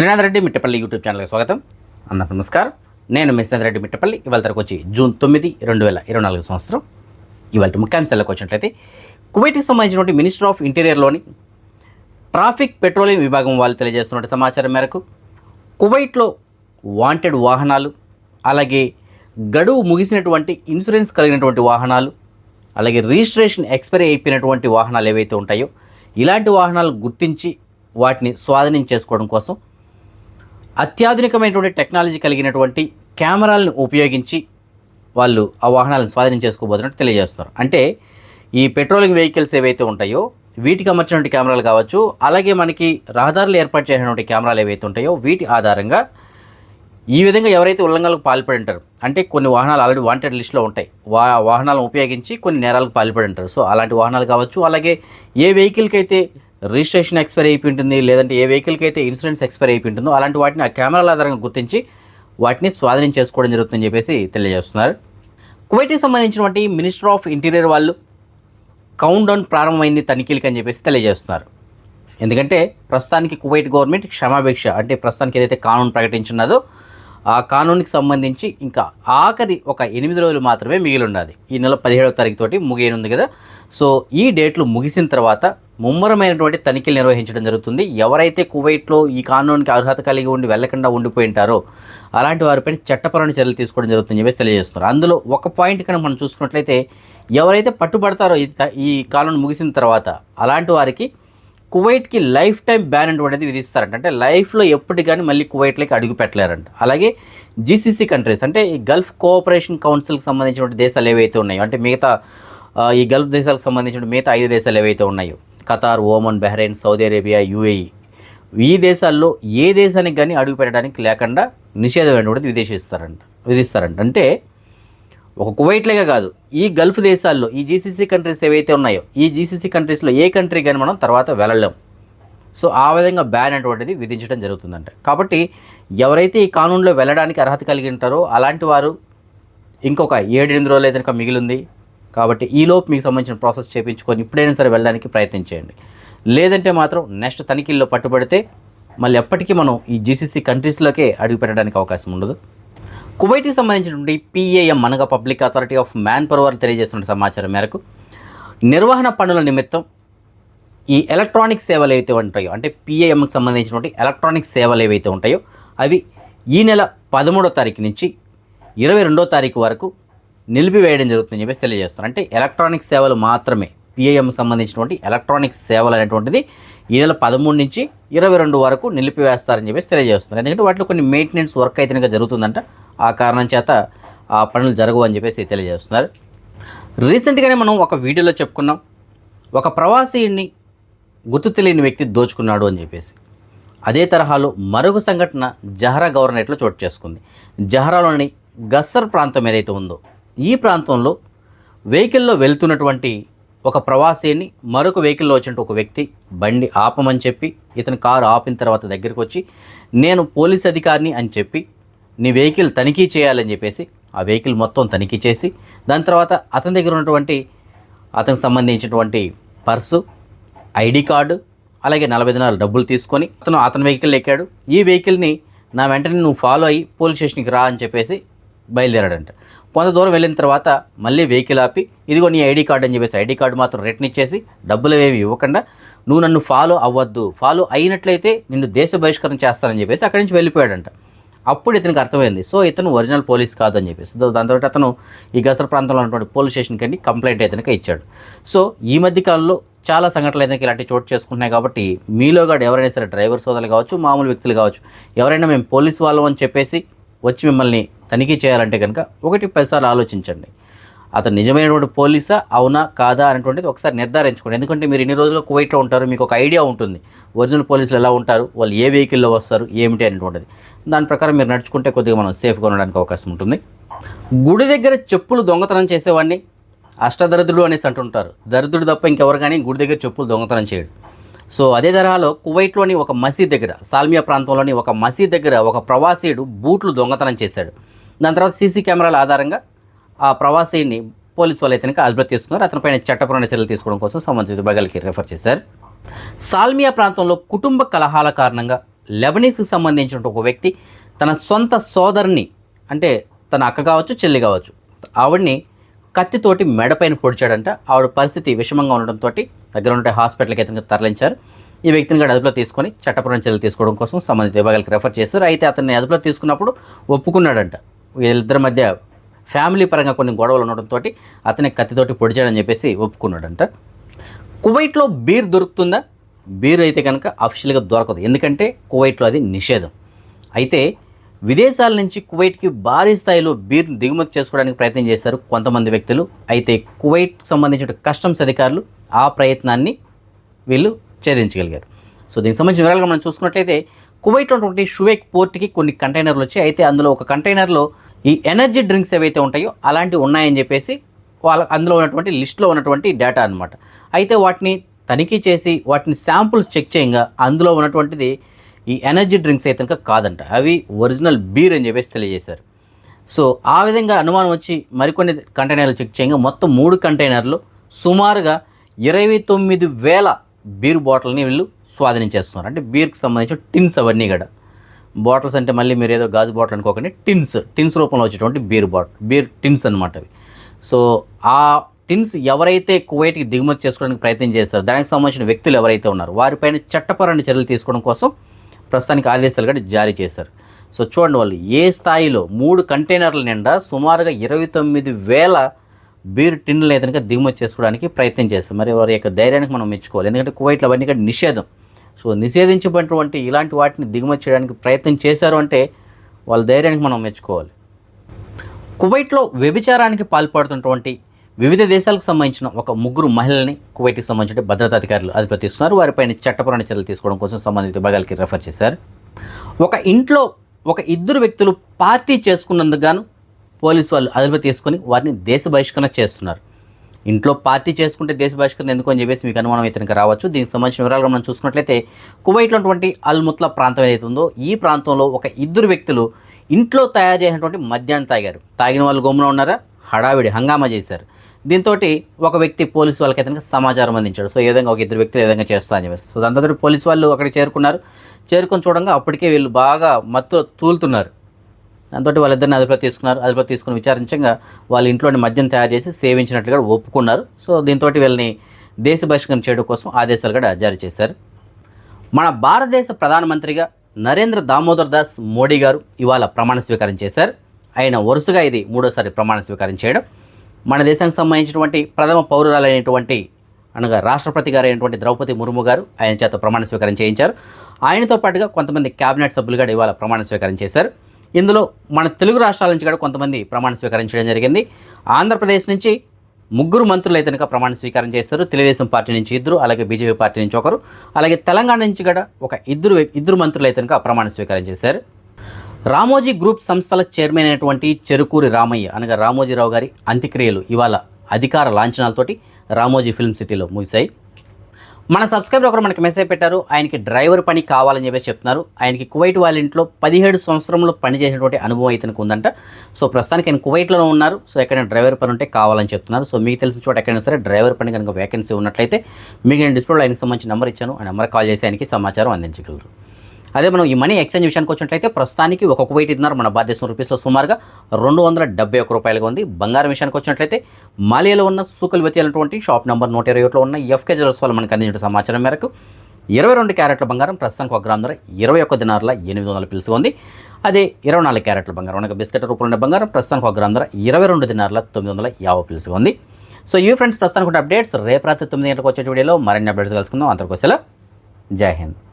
Srinath Reddy Mittapalli YouTube ఛానల్కి స్వాగతం. అన్న నమస్కారం. నేను మీ శ్రీనాథ్ రెడ్డి మిట్టపల్లి. ఇవాళ తరకు వచ్చి జూన్ తొమ్మిది రెండు వేల ఇరవై నాలుగు సంవత్సరం. ఇవాళ ముఖ్యాంశాలకు వచ్చినట్లయితే కువైట్కి సంబంధించినటువంటి మినిస్టర్ ఆఫ్ ఇంటీరియర్లోని ట్రాఫిక్ పెట్రోలియం విభాగం వాళ్ళు తెలియజేస్తున్న సమాచారం మేరకు కువైట్లో వాంటెడ్ వాహనాలు అలాగే గడువు ముగిసినటువంటి ఇన్సూరెన్స్ కలిగినటువంటి వాహనాలు అలాగే రిజిస్ట్రేషన్ ఎక్స్పైరీ అయిపోయినటువంటి వాహనాలు ఏవైతే ఉంటాయో ఇలాంటి వాహనాలు గుర్తించి వాటిని స్వాధీనం చేసుకోవడం కోసం అత్యాధునికమైనటువంటి టెక్నాలజీ కలిగినటువంటి కెమెరాలను ఉపయోగించి వాళ్ళు ఆ వాహనాలను స్వాధీనం చేసుకోబోతున్నట్టు తెలియజేస్తున్నారు. అంటే ఈ పెట్రోలింగ్ వెహికల్స్ ఏవైతే ఉంటాయో వీటికి అమర్చినటువంటి కెమెరాలు కావచ్చు అలాగే మనకి రహదారులు ఏర్పాటు చేసినటువంటి కెమెరాలు ఏవైతే ఉంటాయో వీటి ఆధారంగా ఈ విధంగా ఎవరైతే ఉల్లంఘనలకు పాల్పడి ఉంటారు అంటే కొన్ని వాహనాలు ఆల్రెడీ వాంటెడ్ లిస్ట్లో ఉంటాయి. వా వాహనాలను ఉపయోగించి కొన్ని నేరాలకు పాల్పడి ఉంటారు. సో అలాంటి వాహనాలు కావచ్చు అలాగే ఏ వెహికల్కి అయితే రిజిస్ట్రేషన్ ఎక్స్పైర్ అయిపోయింటుంది లేదంటే ఏ వెహికల్కి అయితే ఇన్సూరెన్స్ ఎక్స్పైర్ అయిపోయింటుందో అలాంటి వాటిని ఆ కెమెరాల ఆధారంగా గుర్తించి వాటిని స్వాధీనం చేసుకోవడం జరుగుతుందని చెప్పేసి తెలియజేస్తున్నారు. కువైట్కి సంబంధించినటువంటి మినిస్టర్ ఆఫ్ ఇంటీరియర్ వాళ్ళు కౌంట్ డౌన్ ప్రారంభమైంది తనిఖీలకి అని చెప్పేసి తెలియజేస్తున్నారు. ఎందుకంటే ప్రస్తుతానికి కువైట్ గవర్నమెంట్ క్షమాభిక్ష అంటే ప్రస్తుతానికి ఏదైతే కానూన్ ప్రకటించినదో ఆ కానూన్కి సంబంధించి ఇంకా ఆఖరి ఒక ఎనిమిది రోజులు మాత్రమే మిగిలి ఉన్నది. ఈ నెల పదిహేడవ తారీఖు తోటి ముగియనుంది కదా. సో ఈ డేట్లు ముగిసిన తర్వాత ముమ్మరమైనటువంటి తనిఖీలు నిర్వహించడం జరుగుతుంది. ఎవరైతే కువైట్లో ఈ కానూన్కి అర్హత కలిగి ఉండి వెళ్ళకుండా ఉండిపోయి ఉంటారో అలాంటి వారిపైన చట్టపరమైన చర్యలు తీసుకోవడం జరుగుతుందని చెప్పేసి తెలియజేస్తున్నారు. అందులో ఒక పాయింట్ కనుక మనం చూసుకున్నట్లయితే ఎవరైతే పట్టుబడతారో ఈ కానూన్ ముగిసిన తర్వాత అలాంటి వారికి కువైట్కి లైఫ్ టైం బ్యాన్ అనేది విధిస్తారంట. అంటే లైఫ్లో ఎప్పటి కానీ మళ్ళీ కువైట్లోకి అడుగు పెట్టలేరంట. అలాగే జీసీసీ కంట్రీస్ అంటే ఈ గల్ఫ్ కోఆపరేషన్ కౌన్సిల్కి సంబంధించినటువంటి దేశాలు ఏవైతే ఉన్నాయో అంటే మిగతా ఈ గల్ఫ్ దేశాలకు సంబంధించిన మిగతా ఐదు దేశాలు ఏవైతే ఉన్నాయో Qatar Oman Bahrain Saudi Arabia UAE. ఈ దేశాల్లో ఏ దేశానికి కానీ అడుగు పెట్టడానికి లేకుండా నిషేధం కూడా విధిస్తారంట విధిస్తారంట. అంటే ఒక కువైట్లేగా కాదు ఈ గల్ఫ్ దేశాల్లో ఈ జీసీసీ కంట్రీస్ ఏవైతే ఉన్నాయో ఈ జీసీసీ కంట్రీస్లో ఏ కంట్రీ కానీ మనం తర్వాత వెళ్ళలేం. సో ఆ విధంగా బ్యాన్ అటువంటిది విధించడం జరుగుతుందంట. కాబట్టి ఎవరైతే ఈ కానూన్లో వెళ్ళడానికి అర్హత కలిగి ఉంటారో అలాంటి వారు ఇంకొక ఏడెనిమిది రోజులు అయితే మిగిలింది కాబట్టి ఈలోపు మీకు సంబంధించిన ప్రాసెస్ చేయించుకొని ఇప్పుడైనా సరే వెళ్ళడానికి ప్రయత్నించేయండి లేదంటే మాత్రం నెక్స్ట్ తనిఖీల్లో పట్టుబడితే మళ్ళీ ఎప్పటికీ మనం ఈ జీసీసీ కంట్రీస్లోకే అడుగు పెట్టడానికి అవకాశం ఉండదు. కువైట్కి సంబంధించినటువంటి పిఏఎం అనగా public authority of manpower తెలియజేస్తున్న సమాచారం మేరకు నిర్వహణ పనుల నిమిత్తం ఈ ఎలక్ట్రానిక్ సేవలు ఏవైతే ఉంటాయో అంటే పిఏఎంకి సంబంధించినటువంటి ఎలక్ట్రానిక్ సేవలు ఏవైతే ఉంటాయో అవి ఈ నెల పదమూడో తారీఖు నుంచి ఇరవై రెండో తారీఖు వరకు నిలిపివేయడం జరుగుతుందని చెప్పేసి తెలియజేస్తున్నారు. అంటే ఎలక్ట్రానిక్ సేవలు మాత్రమే పిఐఎం సంబంధించినటువంటి ఎలక్ట్రానిక్ సేవలు అనేటువంటిది ఈ నెల పదమూడు నుంచి ఇరవై రెండు వరకు నిలిపివేస్తారని చెప్పేసి తెలియజేస్తున్నారు. ఎందుకంటే వాటిలో కొన్ని మెయింటెనెన్స్ వర్క్ అయితే కనుక జరుగుతుందంట. ఆ కారణం చేత ఆ పనులు జరగవు అని చెప్పేసి తెలియజేస్తున్నారు. రీసెంట్గానే మనం ఒక వీడియోలో చెప్పుకున్నాం. ఒక ప్రవాసీని గుర్తు తెలియని వ్యక్తి దోచుకున్నాడు అని చెప్పేసి. అదే తరహాలో మరొక సంఘటన జహరా గవర్నరేట్లో చోటు చేసుకుంది. జహరాలోని గస్సర్ ప్రాంతం ఏదైతే ఉందో ఈ ప్రాంతంలో వెహికల్లో వెళ్తున్నటువంటి ఒక ప్రవాసీని మరొక వెహికల్లో వచ్చినట్టు ఒక వ్యక్తి బండి ఆపమని చెప్పి ఇతని కారు ఆపిన తర్వాత దగ్గరికి వచ్చి నేను పోలీస్ అధికారిని అని చెప్పి నీ వెహికల్ తనిఖీ చేయాలని చెప్పేసి ఆ వెహికల్ మొత్తం తనిఖీ చేసి దాని తర్వాత అతని దగ్గర ఉన్నటువంటి అతనికి సంబంధించినటువంటి పర్సు ఐడి కార్డు అలాగే నలభై దినాలు డబ్బులు తీసుకొని అతను అతని వెహికల్ ఎక్కాడు. ఈ వెహికల్ని నా వెంటనే నువ్వు ఫాలో అయ్యి పోలీస్ స్టేషన్కి రా అని చెప్పేసి బయలుదేరాడంట. కొంత దూరం వెళ్ళిన తర్వాత మళ్ళీ వెహికల్ ఆపి ఇదిగో నీ ఐడి కార్డు అని చెప్పేసి ఐడి కార్డు మాత్రం రిటర్న్ ఇచ్చేసి డబ్బులు ఏవి ఇవ్వకుండా నువ్వు నన్ను ఫాలో అవ్వద్దు ఫాలో అయినట్లయితే నిన్ను దేశ బహిష్కరణ చేస్తానని చెప్పేసి అక్కడి నుంచి వెళ్ళిపోయాడంట. అప్పుడు ఇతనికి అర్థమైంది సో ఇతను ఒరిజినల్ పోలీస్ కాదు అని చెప్పేసి. దో- దాంతో అతను ఈ గసర ప్రాంతంలో ఉన్నటువంటి పోలీస్ స్టేషన్కి వెళ్ళి కంప్లైంట్ అయితే ఇచ్చాడు. సో ఈ మధ్య కాలంలో చాలా సంఘటనలు అయితే ఇలాంటి చోటు చేసుకుంటున్నాయి కాబట్టి మీలో కూడా ఎవరైనా సరే డ్రైవర్ సోదరులు కావచ్చు మామూలు వ్యక్తులు కావచ్చు ఎవరైనా మేము పోలీస్ వాళ్ళం అని చెప్పేసి వచ్చి మిమ్మల్ని తనిఖీ చేయాలంటే కనుక ఒకటి పదిసార్లు ఆలోచించండి. అతను నిజమైనటువంటి పోలీసా? అవునా? కాదా? అనేటువంటిది ఒకసారి నిర్ధారించుకోండి. ఎందుకంటే మీరు ఇన్ని రోజులు కువైట్లో ఉంటారు మీకు ఒక ఐడియా ఉంటుంది. ఒరిజినల్ పోలీసులు ఎలా ఉంటారు? వాళ్ళు ఏ వెహికల్లో వస్తారు? ఏమిటి అనేటువంటిది. దాని ప్రకారం మీరు నడుచుకుంటే కొద్దిగా మనం సేఫ్గా ఉండడానికి అవకాశం ఉంటుంది. గుడి దగ్గర చెప్పులు దొంగతనం చేసేవాడిని? అష్టదరిద్రుడు అనేసి అంటుంటారు. దరిద్రుడు తప్ప ఇంకెవరు కానీ గుడి దగ్గర చెప్పులు దొంగతనం చేయడు. సో అదే తరహాలో కువైట్లోని ఒక మసీద్ దగ్గర సాల్మియా ప్రాంతంలోని ఒక మసీద్ దగ్గర ఒక ప్రవాసీయుడు బూట్లు దొంగతనం చేశాడు. దాని తర్వాత సీసీ కెమెరాల ఆధారంగా ఆ ప్రవాసీని పోలీసు వాళ్ళు అయితే అదుపులోకి తీసుకున్నారు. అతనిపైన చట్టపరమైన చర్యలు తీసుకోవడం కోసం సంబంధిత విభాగాలకి రెఫర్ చేశారు. సాల్మియా ప్రాంతంలో కుటుంబ కలహాల కారణంగా లెబనీస్కి సంబంధించిన ఒక వ్యక్తి తన సొంత సోదరుని అంటే తన అక్క కావచ్చు చెల్లి కావచ్చు ఆవిడ్ని కత్తితోటి మెడపైన పొడిచాడంట. ఆవిడ పరిస్థితి విషమంగా ఉండడంతో దగ్గర ఉంటే హాస్పిటల్కి అయితే తరలించారు. ఈ వ్యక్తిని కూడా అదుపులో తీసుకొని చట్టపరమైన చర్యలు తీసుకోవడం కోసం సంబంధిత విభాగాలకు రెఫర్ చేశారు. అయితే అతన్ని అదుపులో తీసుకున్నప్పుడు ఒప్పుకున్నాడంట. వీళ్ళిద్దరి మధ్య ఫ్యామిలీ పరంగా కొన్ని గొడవలు ఉండడంతో అతని కత్తితోటి పొడి చేయడం చెప్పేసి ఒప్పుకున్నాడంట. కువైట్లో బీర్ దొరుకుతుందా? బీర్ అయితే కనుక అఫిషియల్గా దొరకదు. ఎందుకంటే కువైట్లో అది నిషేధం. అయితే విదేశాల నుంచి కువైట్కి భారీ స్థాయిలో బీర్ దిగుమతి చేసుకోవడానికి ప్రయత్నం చేశారు కొంతమంది వ్యక్తులు. అయితే కువైట్ సంబంధించిన కస్టమ్స్ అధికారులు ఆ ప్రయత్నాన్ని వీళ్ళు ఛేదించగలిగారు. సో దీనికి సంబంధించిన వివరాలుగా మనం చూసుకున్నట్లయితే కువైట్లో ఉన్నటువంటి షువేక్ పోర్ట్కి కొన్ని కంటైనర్లు వచ్చాయి. అయితే అందులో ఒక కంటైనర్లో ఈ ఎనర్జీ డ్రింక్స్ ఏవైతే ఉంటాయో అలాంటివి ఉన్నాయని చెప్పేసి వాళ్ళ అందులో ఉన్నటువంటి లిస్ట్లో ఉన్నటువంటి డేటా అనమాట అయితే వాటిని తనిఖీ చేసి వాటిని శాంపుల్స్ చెక్ చేయగా అందులో ఉన్నటువంటిది ఈ ఎనర్జీ డ్రింక్స్ అయితే కనుక కాదంట. అవి ఒరిజినల్ బీర్ అని చెప్పేసి తెలియజేశారు. సో ఆ విధంగా అనుమానం వచ్చి మరికొన్ని కంటైనర్లు చెక్ చేయంగా మొత్తం మూడు కంటైనర్లు సుమారుగా ఇరవై తొమ్మిది వేల బీర్ బాటిల్ని వీళ్ళు స్వాధీనం చేస్తున్నారు. అంటే బీర్కి సంబంధించిన టిన్స్ అవన్నీ కూడా. బాటిల్స్ అంటే మళ్ళీ మీరు ఏదో గాజు బాటిల్ అనుకోకండి టిన్స్ టిన్స్ రూపంలో వచ్చేటువంటి బీర్ బాటిల్ బీర్ టిన్స్ అనమాట అవి. సో ఆ టిన్స్ ఎవరైతే కువైట్కి దిగుమతి చేసుకోవడానికి ప్రయత్నం చేస్తారో దానికి సంబంధించిన వ్యక్తులు ఎవరైతే ఉన్నారో వారిపైన చట్టపరమైన చర్యలు తీసుకోవడం కోసం ప్రస్తుతానికి ఆదేశాలు కూడా జారీ చేశారు. సో చూడండి వాళ్ళు ఏ స్థాయిలో మూడు కంటైనర్ల నిండా సుమారుగా ఇరవై తొమ్మిది వేల బీర్ టిన్లు ఏదైనా దిగుమతి చేసుకోవడానికి ప్రయత్నం చేస్తారు. మరి వారి యొక్క ధైర్యానికి మనం మెచ్చుకోవాలి. ఎందుకంటే కువైట్లో అవన్నీ కూడా నిషేధం. సో నిషేధించబడినటువంటి ఇలాంటి వాటిని దిగుమతి చేయడానికి ప్రయత్నం చేశారు అంటే వాళ్ళ ధైర్యానికి మనం మెచ్చుకోవాలి. కువైట్లో వ్యభిచారానికి పాల్పడుతున్నటువంటి వివిధ దేశాలకు సంబంధించిన ఒక ముగ్గురు మహిళల్ని కువైట్కి సంబంధించిన భద్రతా అధికారులు వారిపైన చట్టపరమైన చర్యలు తీసుకోవడం కోసం సంబంధిత విభాగాలకి రెఫర్ చేశారు. ఒక ఇంట్లో ఒక ఇద్దరు వ్యక్తులు పార్టీ చేసుకున్నందుకు గాను పోలీసు వాళ్ళు అదుపు తీసుకొని వారిని దేశ బహిష్కరణ చేస్తున్నారు. ఇంట్లో పార్టీ చేసుకుంటే దేశ బహిష్కరణ ఎందుకు అని చెప్పేసి మీకు అనుమానం ఇతనికి రావచ్చు. దీనికి సంబంధించిన వివరాలు మనం చూసుకున్నట్లయితే కువైట్లోటువంటి అల్ముత్ల అల్ ముత్లా ప్రాంతం ఏదైతే ఉందో ఈ ప్రాంతంలో ఒక ఇద్దరు వ్యక్తులు ఇంట్లో తయారు చేసినటువంటి మద్యాన్ని తాగారు. తాగిన వాళ్ళు గమ్మున ఉన్నారా? హడావిడి హంగామా చేశారు. దీంతో ఒక వ్యక్తి పోలీసు వాళ్ళకి అతనికి సమాచారం అందించాడు. సో ఈ విధంగా ఒక ఇద్దరు వ్యక్తులు ఏ విధంగా చేస్తా అని చెప్పేసి. సో దాంతో పోలీసు వాళ్ళు అక్కడికి చేరుకున్నారు. చేరుకొని చూడంగా అప్పటికే వీళ్ళు బాగా మత్తులో తూలుతున్నారు. దాంతో వాళ్ళిద్దరిని అదుపులో తీసుకున్నారు. అదుపులో తీసుకుని విచారించగా వాళ్ళ ఇంట్లోని మద్యం తయారు చేసి సేవించినట్లుగా ఒప్పుకున్నారు. సో దీంతో వీళ్ళని దేశ బహిష్కరణ చేయడం కోసం ఆదేశాలు కూడా జారీ చేశారు. మన భారతదేశ ప్రధానమంత్రిగా నరేంద్ర దామోదర్ దాస్ మోడీ గారు ఇవాళ ప్రమాణ స్వీకారం చేశారు. ఆయన వరుసగా ఇది మూడోసారి ప్రమాణ స్వీకారం చేయడం మన దేశానికి సంబంధించినటువంటి ప్రథమ పౌరురాలైనటువంటి అనగా రాష్ట్రపతి గారు అయినటువంటి ద్రౌపది ముర్ము గారు ఆయన చేత ప్రమాణ స్వీకారం చేయించారు. ఆయనతో పాటుగా కొంతమంది కేబినెట్ సభ్యులు కూడా ఇవాళ ప్రమాణ స్వీకారం చేశారు. ఇందులో మన తెలుగు రాష్ట్రాల నుంచి కూడా కొంతమంది ప్రమాణ స్వీకారం చేయడం జరిగింది. ఆంధ్రప్రదేశ్ నుంచి ముగ్గురు మంత్రులు అయితే కనుక ప్రమాణ స్వీకారం చేస్తారు తెలుగుదేశం పార్టీ నుంచి ఇద్దరు అలాగే బీజేపీ పార్టీ నుంచి ఒకరు. అలాగే తెలంగాణ నుంచి కూడా ఒక ఇద్దరు ఇద్దరు మంత్రులు అయితే కనుక ప్రమాణ స్వీకారం చేశారు. రామోజీ గ్రూప్ సంస్థల చైర్మన్ అయినటువంటి చెరుకూరి రామయ్య అనగా రామోజీరావు గారి అంత్యక్రియలు ఇవాళ అధికార లాంఛనాలతోటి రామోజీ ఫిల్మ్ సిటీలో ముగిశాయి. మన సబ్స్క్రైబర్ ఒకరు మనకి మెసేజ్ పెట్టారు ఆయనకి డ్రైవర్ పని కావాలని చెప్పేసి చెప్తున్నారు. ఆయనకి కువైట్ వాళ్ళ ఇంట్లో పదిహేడు సంవత్సరంలో పనిచేసినటువంటి అనుభవం ఇతనికి ఉందంట. సో ప్రస్తుతానికి ఆయన కువైట్లో ఉన్నారు. సో ఎక్కడైనా డ్రైవర్ పని ఉంటే కావాలని చెప్తున్నారు. సో మీకు తెలిసిన చోట ఎక్కడైనా సరే డ్రైవర్ పని కనుక వేకెన్సీ ఉన్నట్లయితే మీకు నేను డిస్ప్లేలో ఆయనకి సంబంధించిన నెంబర్ ఇచ్చాను. ఆ నెంబర్ కాల్ చేసి ఆయనకి సమాచారం అందించగలరు. అదే మనం ఈ మనీ ఎక్స్చేంజ్ విషయానికి వచ్చినట్లయితే ప్రస్తుతానికి ఒక వెయిట్ ఇద్దరు మన భారతదేశం రూపీస్లో సుమారుగా రెండు వందల డెబ్బై ఒక్క రూపాయలుగా ఉంది. బంగారం విషయానికి వచ్చినట్లయితే మాలియాలో ఉన్న సూకల్వతి అనేటువంటి షాప్ నెంబర్ నూట ఇరవై ఒకటిలో ఉన్న ఎఫ్కే జ్యువెల్స్ వాళ్ళు మనకు అందించిన సమాచారం మేరకు ఇరవై రెండు క్యారెట్ల బంగారం ప్రస్తుతానికి ఒక గ్రామ్ ధర ఇరవై ఒక్క దినార్ల ఎనిమిది వందల పిలుసు ఉంది. అదే ఇరవై నాలుగు క్యారెట్ల బంగారం అనగా బిస్కెట్ రూపంలో ఉన్న బంగారం ప్రస్తుతానికి ఒక గ్రామ్ ధర ఇరవై రెండు దినార్ల తొమ్మిది వందల యాభై పిలుసు ఉంది. సో ఈ ఫ్రెండ్స్ ప్రస్తుతానికి అప్డేట్స్. రేపు రాత్రి తొమ్మిది గంటలకు వచ్చే వీడియోలో మరిన్ని అప్డేట్స్ కలుసుకుందాం. అంతకోసలా జై హింద్.